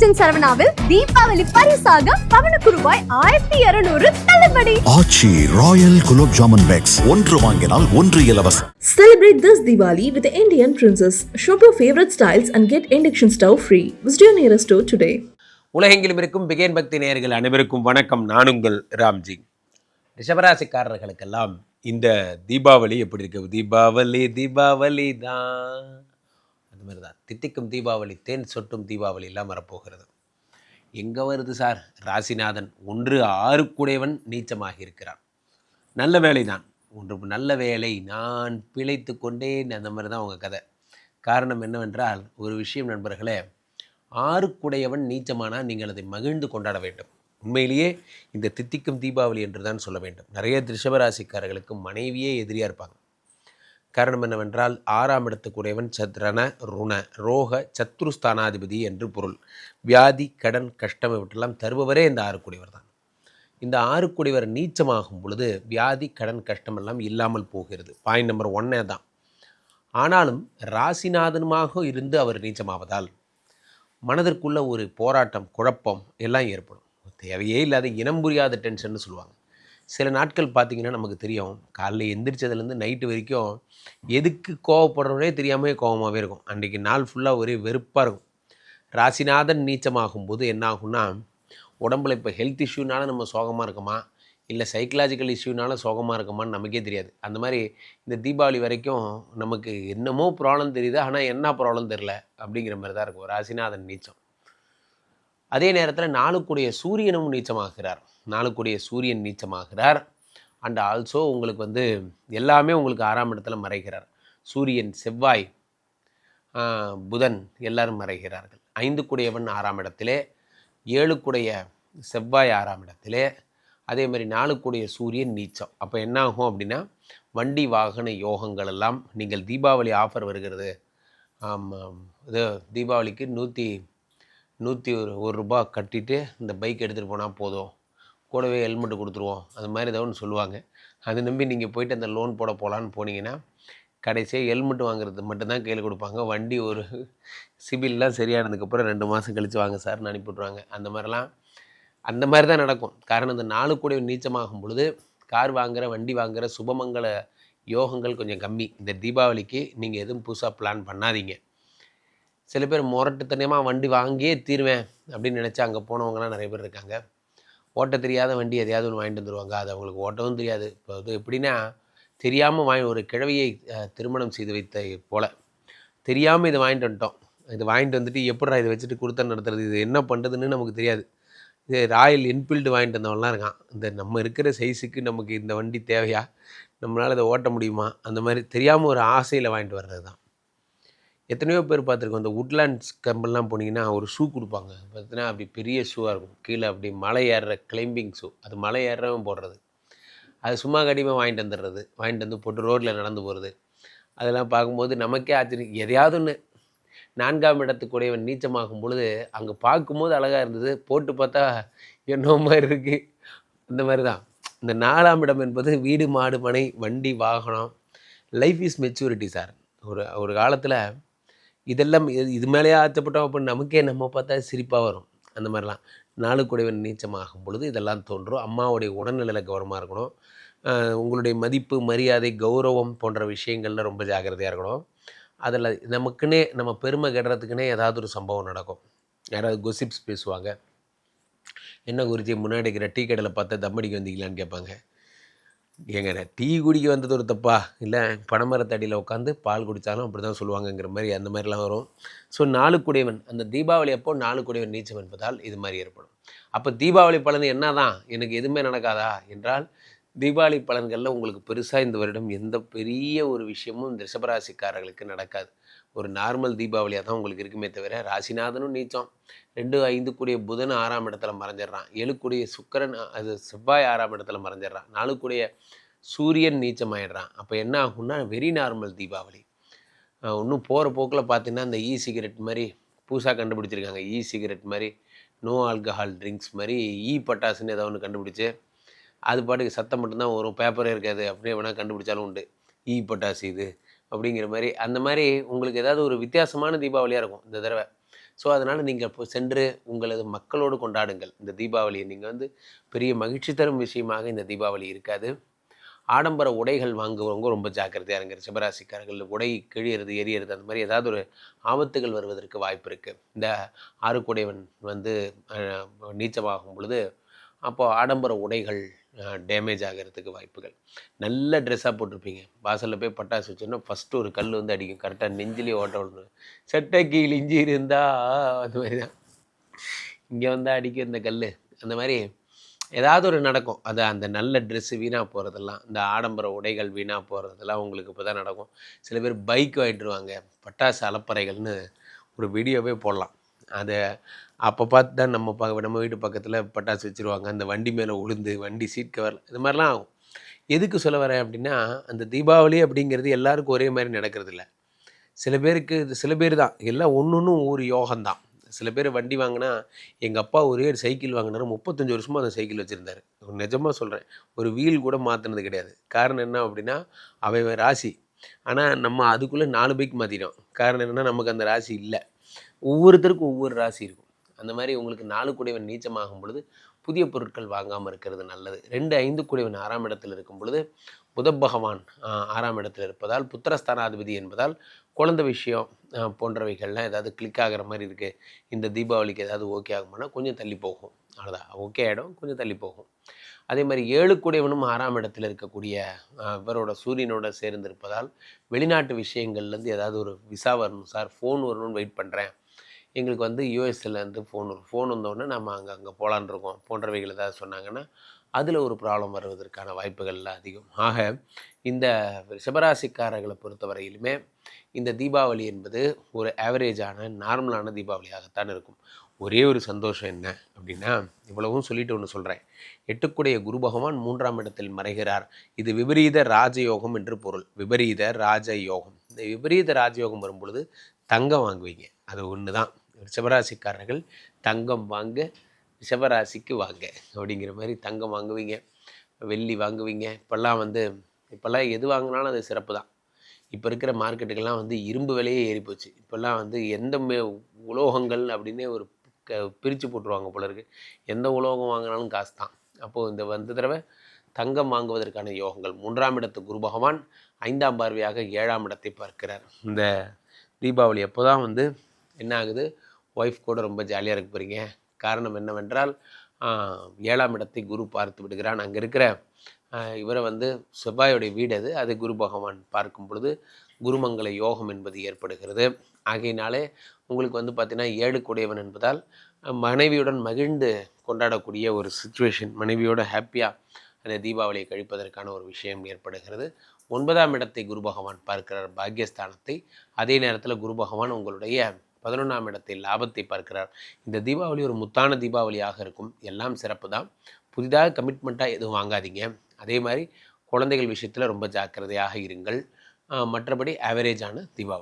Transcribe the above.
காமராஜன் சரவணாவில் தீபாவளி பரிசாக பவனுக்கு ரூபாய் ஆயிரத்தி இருநூறு தள்ளுபடி. Aachi royal gulab jamun packs. ஒன்று வாங்கினால் ஒன்று இலவசம். Celebrate this Diwali with the Indian Princess. Shop your favorite styles and get induction stove free. Visit your nearest store today. உலகெங்கிலும் இருக்கும் பிகேன் பக்தி நேயர்கள் அனைவருக்கும் வணக்கம். நான் உங்கள் ராம்ஜி. ரிஷபராசிக்காரர்களுக்கெல்லாம் இந்த தீபாவளி எப்படி இருக்கு? தீபாவளி தீபாவளி தான் அந்த மாதிரி தான். தித்திக்கும் தீபாவளி தேன் சொட்டும் தீபாவளி இல்லாமல் வரப்போகிறது. எங்கே வருது சார்? ராசிநாதன் ஒன்று ஆறு கூடையவன் நீச்சமாக இருக்கிறான். நல்ல வேலை தான். ஒன்று நல்ல வேலை. நான் பிழைத்து கொண்டேன். அந்த மாதிரி தான் உங்கள் கதை. காரணம் என்னவென்றால் ஒரு விஷயம் நண்பர்களே ஆறுக்குடையவன் நீச்சமானால் நீங்கள் அதை மகிழ்ந்து கொண்டாட வேண்டும். உண்மையிலேயே இந்த தித்திக்கும் தீபாவளி என்று தான் சொல்ல வேண்டும். நிறைய ரிஷபராசிக்காரர்களுக்கு மனைவியே எதிரியாக இருப்பாங்க. காரணம் என்னவென்றால் ஆறாம் இடத்துக்குரியவன் சத்ரன ருண ரோக சத்ருஸ்தானாதிபதி என்று பொருள். வியாதி கடன் கஷ்டம் இவற்றெல்லாம் தருபவரே இந்த ஆறுக்குடையவர் தான். இந்த ஆறுக்குடையவர் நீச்சமாகும் பொழுது வியாதி கடன் கஷ்டம் எல்லாம் இல்லாமல் போகிறது. பாயிண்ட் நம்பர் ஒன்னே தான். ஆனாலும் ராசிநாதனுமாக இருந்து அவர் நீச்சமாவதால் மனதிற்குள்ள ஒரு போராட்டம் குழப்பம் எல்லாம் ஏற்படும். தேவையே இல்லாத இனம் புரியாத டென்ஷன்னு சொல்லுவாங்க. சில நாட்கள் பார்த்தீங்கன்னா நமக்கு தெரியும். காலைல எந்திரிச்சதுலேருந்து நைட்டு வரைக்கும் எதுக்கு கோவப்படுறோனே தெரியாமே கோவமாகவே இருக்கும். அன்றைக்கி நாள் ஃபுல்லாக ஒரே வெறுப்பாக இருக்கும். ராசிநாதன் நீச்சமாகும் போது என்ன ஆகும்னா உடம்புல இப்போ ஹெல்த் இஷ்யூனால நம்ம சோகமாக இருக்கோமா? இல்லை சைக்கலாஜிக்கல் இஷ்யூனால சோகமாக இருக்குமான்னு நமக்கே தெரியாது. அந்த மாதிரி இந்த தீபாவளி வரைக்கும் நமக்கு என்னமோ ப்ராப்ளம் தெரியுது. ஆனால் என்ன ப்ராப்ளம் தெரில அப்படிங்கிற மாதிரி தான் இருக்கும். ராசிநாதன் நீச்சம். அதே நேரத்தில் நாளுக்குடைய சூரியனும் நீச்சமாகிறார். நாளுக்குடைய சூரியன் நீச்சமாகிறார். அண்ட் ஆல்சோ உங்களுக்கு வந்து எல்லாமே உங்களுக்கு ஆறாம் இடத்துல மறைகிறார். சூரியன் செவ்வாய் புதன் எல்லாரும் மறைகிறார்கள். ஐந்து குடையவன் ஆறாம் இடத்திலே ஏழுக்குடைய செவ்வாய் ஆறாம் இடத்திலே அதே மாதிரி நாளுக்குடைய சூரியன் நீச்சம். அப்போ என்ன ஆகும் அப்படின்னா வண்டி வாகன யோகங்கள் எல்லாம் நீங்கள் தீபாவளி ஆஃபர் வருகிறது. இது தீபாவளிக்கு நூற்றி நூற்றி ஒரு ஒரு ரூபா கட்டிட்டு இந்த பைக் எடுத்துகிட்டு போனால் போதும். கூடவே ஹெல்மெட்டு கொடுத்துருவோம். அது மாதிரி ஏதோ ஒன்று சொல்லுவாங்க. அதை நம்பி நீங்கள் போயிட்டு அந்த லோன் போட போகலான்னு போனீங்கன்னா கடைசியாக ஹெல்மெட் வாங்குறது மட்டும்தான் கையில் கொடுப்பாங்க. வண்டி ஒரு சிபில்லாம் சரியானதுக்கப்புறம் ரெண்டு மாதம் கழித்து வாங்க சார்னு அனுப்பிவிட்ருவாங்க அந்த மாதிரிலாம் அந்த மாதிரி தான் நடக்கும். காரணம் இந்த நாலு கூட நீச்சமாகும் பொழுது கார் வாங்குற வண்டி வாங்குகிற சுபமங்கல யோகங்கள் கொஞ்சம் கம்மி. இந்த தீபாவளிக்கு நீங்கள் எதுவும் புதுசாக பிளான் பண்ணாதீங்க. சில பேர் முரட்டுத்தனமாக வண்டி வாங்கியே தீருவேன் அப்படின்னு நினச்சி அங்கே போனவங்கலாம் நிறைய பேர் இருக்காங்க. ஓட்ட தெரியாத வண்டி எதையாவது ஒன்று வாங்கிட்டு வந்துடுவாங்க அது அவங்களுக்கு ஓட்டவும் தெரியாது. இப்போ இது எப்படின்னா தெரியாமல் வாங்கி ஒரு கிழவியை திருமணம் செய்து வைத்த போல் தெரியாமல் இதை வாங்கிட்டு வந்துட்டோம். இது வாங்கிட்டு வந்துட்டு எப்படிடா இதை வச்சுட்டு கொடுத்த நடத்துறது? இது என்ன பண்ணுறதுன்னு நமக்கு தெரியாது. இது ராயல் என்ஃபீல்டு வாங்கிட்டு வந்தவன்லாம் இருக்கான். இந்த நம்ம இருக்கிற சைஸுக்கு நமக்கு இந்த வண்டி தேவையா? நம்மளால் இதை ஓட்ட முடியுமா? அந்த மாதிரி தெரியாமல் ஒரு ஆசையில் வாங்கிட்டு வர்றது தான் எத்தனையோ பேர் பார்த்துருக்கோம். இந்த உட்லாண்ட்ஸ் கம்பெல்லாம் போனீங்கன்னா ஒரு ஷூ கொடுப்பாங்க. பார்த்தீங்கன்னா அப்படி பெரிய ஷூவாக இருக்கும். கீழே அப்படி மலை ஏறுற கிளைம்பிங் ஷூ அது மலை ஏறுறவன் போடுறது. அது சும்மா கடிமாக வாங்கிட்டு வந்துடுறது. வாங்கிட்டு வந்து போட்டு ரோட்டில் நடந்து போகிறது அதெல்லாம் பார்க்கும்போது நமக்கே ஆச்சரியம். எதையாவது ஒன்று நான்காம் இடத்துக்குடையவன் நீச்சமாகும் பொழுது அங்கே பார்க்கும்போது அழகாக இருந்தது. போட்டு பார்த்தா என்னோ மாதிரி இருக்குது அந்த மாதிரி தான். இந்த நாலாம் இடம் என்பது வீடு மாடு மனை வண்டி வாகனம். லைஃப் இஸ் மெச்சூரிட்டி சார் ஒரு ஒரு காலத்தில் இதெல்லாம் இது- இது மேலேயே ஆச்சப்பட்டோம் அப்படின்னு நமக்கே நம்ம பார்த்தா சிரிப்பாக வரும். அந்த மாதிரிலாம். நாளுக்குடையவன் நீச்சமாகும் பொழுது இதெல்லாம் தோன்றும். அம்மாவுடைய உடல்நிலையில் கவனமாக இருக்கணும். உங்களுடைய மதிப்பு மரியாதை கௌரவம் போன்ற விஷயங்களில் ரொம்ப ஜாக்கிரதையாக இருக்கணும். அதில் நமக்குன்னே நம்ம பெருமை கெடுறதுக்குன்னே ஏதாவது ஒரு சம்பவம் நடக்கும். யாராவது கொசிப்ஸ் பேசுவாங்க. என்ன குருஜி முன்னாடி இருக்கிற டீ கடையில் பார்த்தா தம் அடிக்க வந்தீங்களான்னு கேட்பாங்க. ஏங்க டீ குடிக்க வந்தது ஒரு தப்பா? இல்லை பனைமரத்தடியில் உட்காந்து பால் குடித்தாலும் அப்படி தான் சொல்லுவாங்கங்கிற மாதிரி அந்த மாதிரிலாம் வரும். ஸோ நாளுக்குடையவன் அந்த தீபாவளி அப்போ நாளுக்குடையவன் நீச்சம் என்பதால் இது மாதிரி ஏற்படும். அப்போ தீபாவளி பலன் என்ன தான் எனக்கு எதுவுமே நடக்காதா? என்றால் தீபாவளி பலன்களில் உங்களுக்கு பெருசாக இந்த வருடம் எந்த பெரிய ஒரு விஷயமும் இந்த ரிஷபராசிக்காரர்களுக்கு நடக்காது. ஒரு நார்மல் தீபாவளியாக தான் உங்களுக்கு இருக்குமே தவிர ராசிநாதனும் நீச்சம். ரெண்டு ஐந்து கூடிய புதன் ஆறாம் இடத்துல மறைஞ்சிடுறான். ஏழு கூடிய சுக்கிரன் அது செவ்வாய் ஆறாம் இடத்துல மறைஞ்சிடுறான். நாலு கூடிய சூரியன் நீச்சமாயிடுறான். அப்போ என்ன ஆகும்னா வெரி நார்மல் தீபாவளி. ஒன்றும் இன்னும் போகிற போக்கில் பார்த்தீங்கன்னா இந்த இ சிகரெட் மாதிரி புதுசாக கண்டுபிடிச்சிருக்காங்க. இ சிகரெட் மாதிரி நோ ஆல்கஹால் ட்ரிங்க்ஸ் மாதிரி e இ பட்டாசுன்னு ஏதோ ஒன்று கண்டுபிடிச்சி அது பாட்டுக்கு சத்தம் மட்டும்தான் வரும். பேப்பரே இருக்காது அப்படியே வேணால் கண்டுபிடிச்சாலும் உண்டு. ஈ பட்டாசு இது. அப்படிங்கிற மாதிரி அந்த மாதிரி உங்களுக்கு ஏதாவது ஒரு வித்தியாசமான தீபாவளியாக இருக்கும் இந்த தடவை. ஸோ அதனால் நீங்கள் இப்போ சென்று உங்களது மக்களோடு கொண்டாடுங்கள். இந்த தீபாவளியை நீங்கள் வந்து பெரிய மகிழ்ச்சி தரும் விஷயமாக இந்த தீபாவளி இருக்காது. ஆடம்பர உடைகள் வாங்குவவங்க ரொம்ப ஜாக்கிரதையாக இருங்க. சிவராசிக்காரர்கள் உடை கிழியறது எரியறது அந்த மாதிரி ஏதாவது ஒரு ஆபத்துகள் வருவதற்கு வாய்ப்பு இருக்குது இந்த ஆறுக்குடையவன் வந்து நீச்சமாகும் பொழுது அப்போது ஆடம்பர உடைகள் டேமேஜ் ஆகிறதுக்கு வாய்ப்புகள். நல்ல ட்ரெஸ்ஸாக போட்டிருப்பீங்க. வாசலில் போய் பட்டாசு வச்சோன்னா ஃபஸ்ட்டு ஒரு கல் வந்து அடிக்கும். கரெக்டாக நெஞ்சிலே ஓட்ட விடணும். சட்டை இஞ்சி இருந்தால் அந்த மாதிரி தான். இங்கே வந்தால் அடிக்கும் இந்த கல் அந்த மாதிரி ஏதாவது ஒரு நடக்கும். அது அந்த நல்ல ட்ரெஸ்ஸு வீணாக போகிறதெல்லாம் இந்த ஆடம்பர உடைகள் வீணாக போகிறதெல்லாம் உங்களுக்கு இப்போ தான் நடக்கும். சில பேர் பைக் வாங்கிட்டுருவாங்க பட்டாசு அலப்பறைகள்னு ஒரு வீடியோவே போடலாம். அதை அப்போ பார்த்து தான் நம்ம ப நம்ம வீட்டு பக்கத்தில் பட்டாசு வச்சுருவாங்க. அந்த வண்டி மேலே உளுந்து வண்டி சீட் கவர் இது மாதிரிலாம் ஆகும். எதுக்கு சொல்ல வரேன் அப்படின்னா அந்த தீபாவளி அப்படிங்கிறது எல்லாருக்கும் ஒரே மாதிரி நடக்கிறது இல்லை. சில பேருக்கு இது சில பேர் தான். எல்லாம் ஒன்று ஒன்றும் ஒரு யோகம்தான் சில பேர் வண்டி வாங்கினா எங்கள் அப்பா ஒரே ஒரு சைக்கிள் வாங்கினாரு. முப்பத்தஞ்சு வருஷமாக அந்த சைக்கிள் வச்சுருந்தாரு. நிஜமாக சொல்கிறேன் ஒரு வீல் கூட மாற்றினது கிடையாது. காரணம் என்ன அப்படின்னா அவன் ராசி. ஆனால் நம்ம அதுக்குள்ளே நாலு பைக் மாற்றிட்டோம் காரணம் என்னென்னா நமக்கு அந்த ராசி இல்லை. ஒவ்வொருத்தருக்கும் ஒவ்வொரு ராசி இருக்கும். அந்த மாதிரி உங்களுக்கு நாலு கூடையவன் நீச்சமாகும் பொழுது புதிய பொருட்கள் வாங்காமல் இருக்கிறது நல்லது. ரெண்டு ஐந்து கூடையவன் ஆறாம் இடத்தில் இருக்கும் பொழுது புத பகவான் ஆறாம் இடத்தில் இருப்பதால் புத்திரஸ்தானாதிபதி என்பதால் குழந்தை விஷயம் போன்றவைகள்லாம் ஏதாவது கிளிக் ஆகிற மாதிரி இருக்குது இந்த தீபாவளிக்கு ஏதாவது ஓகே ஆகுமானா கொஞ்சம் தள்ளி போகும். அவ்வளோதான் ஓகே ஆகிடும் கொஞ்சம் தள்ளி போகும். அதே மாதிரி ஏழு கூடையவனும் ஆறாம் இடத்தில் இருக்கக்கூடிய இவரோட சூரியனோட சேர்ந்து இருப்பதால் வெளிநாட்டு விஷயங்கள்லேருந்து ஏதாவது ஒரு விசா வரணும் சார் ஃபோன் வரணும்னு வெயிட் பண்ணுறேன் எங்களுக்கு வந்து யூஎஸ்லேருந்து ஃபோன் வரும். ஃபோன் வந்தோடனே நம்ம அங்கே அங்கே போகலான் இருக்கோம் போன்றவைகள் ஏதாவது சொன்னாங்கன்னா அதில் ஒரு ப்ராப்ளம் வருவதற்கான வாய்ப்புகள்லாம் அதிகம். ஆக இந்த சிவராசிக்காரர்களை பொறுத்தவரையிலுமே இந்த தீபாவளி என்பது ஒரு ஆவரேஜான நார்மலான தீபாவளியாகத்தான் இருக்கும். ஒரே ஒரு சந்தோஷம் என்ன அப்படின்னா இவ்வளவும் சொல்லிட்டு ஒன்று சொல்கிறேன் எட்டுக்குடைய குரு பகவான் மூன்றாம் இடத்தில் மறைகிறார். இது விபரீத ராஜயோகம் என்று பொருள். விபரீத ராஜயோகம். இந்த விபரீத ராஜயோகம் வரும்பொழுது தங்கம் வாங்குவீங்க. அது ஒன்று தான் சிவராசிக்காரர்கள் தங்கம் வாங்க சிவராசிக்கு வாங்க அப்படிங்கிற மாதிரி தங்கம் வாங்குவீங்க வெள்ளி வாங்குவீங்க. இப்போல்லாம் வந்து இப்போல்லாம் எது வாங்கினாலும் அது சிறப்பு தான். இப்போ இருக்கிற மார்க்கெட்டுக்கெல்லாம் வந்து இரும்பு விலையே ஏறி போச்சு. இப்போல்லாம் வந்து எந்த மே- உலோகங்கள் அப்படின்னே ஒரு க பிரித்து போட்டுருவாங்க போல இருக்கு. எந்த உலோகம் வாங்கினாலும் காசு தான். அப்போது இந்த வந்த தடவை தங்கம் வாங்குவதற்கான யோகங்கள். மூன்றாம் இடத்து குரு பகவான் ஐந்தாம் பார்வையாக ஏழாம் இடத்தை பார்க்கிறார். இந்த தீபாவளி அப்போ தான் வந்து என்ன ஆகுது? ஒய்ஃப் கூட ரொம்ப ஜாலியாக இருக்க போகிறீங்க காரணம் என்னவென்றால் ஏழாம் இடத்தை குரு பார்த்து விடுகிறான் அங்கே இருக்கிற இவரை வந்து செவ்வாயுடைய வீடு அது. அது குரு பகவான் பார்க்கும் பொழுது குருமங்கல யோகம் என்பது ஏற்படுகிறது. ஆகையினாலே உங்களுக்கு வந்து பார்த்திங்கன்னா ஏழு கூடியவன் என்பதால் மனைவியுடன் மகிழ்ந்து கொண்டாடக்கூடிய ஒரு சுச்சுவேஷன் மனைவியோட ஹாப்பியாக அந்த தீபாவளியை கழிப்பதற்கான ஒரு விஷயம் ஏற்படுகிறது. ஒன்பதாம் இடத்தை குரு பகவான் பார்க்கிறார். பாக்கியஸ்தானத்தை அதே நேரத்தில் குரு பகவான் உங்களுடைய பதினொன்றாம் இடத்தில் லாபத்தை பார்க்கிறார். இந்த தீபாவளி ஒரு முத்தான தீபாவளியாக இருக்கும். எல்லாம் சிறப்பு தான் புதிதாக கமிட்மெண்ட்டாக எதுவும் வாங்காதீங்க. அதே மாதிரி குழந்தைகள் விஷயத்தில் ரொம்ப ஜாக்கிரதையாக இருங்கள். மற்றபடி ஆவரேஜான தீபாவளி.